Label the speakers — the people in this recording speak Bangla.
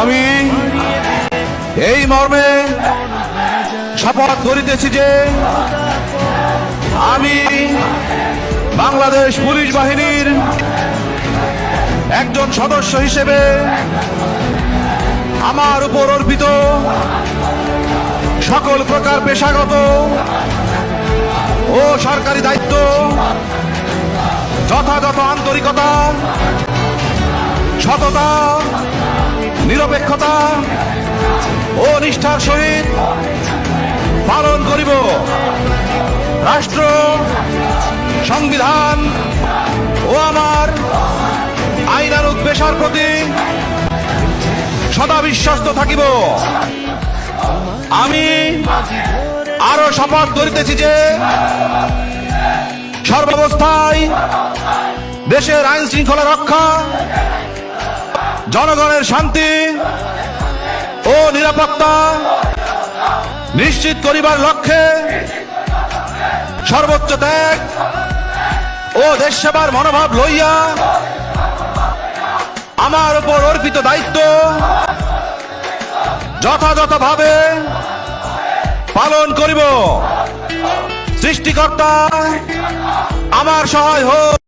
Speaker 1: আমি এই মর্মে শপথ করিতেছি যে আমি বাংলাদেশ পুলিশ বাহিনীর একজন সদস্য হিসেবে আমার উপর অর্পিত সকল প্রকার পেশাগত ও সরকারি দায়িত্ব, যথাযথ আন্তরিকতা, সততা নিরপেক্ষতা ও নিষ্ঠার সহিত পালন করিব। রাষ্ট্র, সংবিধান ও আমার আইনানুগ পেশার প্রতি সদা বিশ্বস্ত থাকিব। আমি আরও শপথ করিতেছি যে সর্বাবস্থায় দেশের আইন শৃঙ্খলা রক্ষা জনগণের শান্তি ও নিরাপত্তা নিশ্চিত করিবার লক্ষ্যে সর্বোচ্চ ত্যাগ ও দেশ সেবার মনোভাব লইয়া আমার উপর অর্পিত দায়িত্ব যথাযথভাবে পালন করিব। সৃষ্টিকর্তা, আমার সহায় হোক।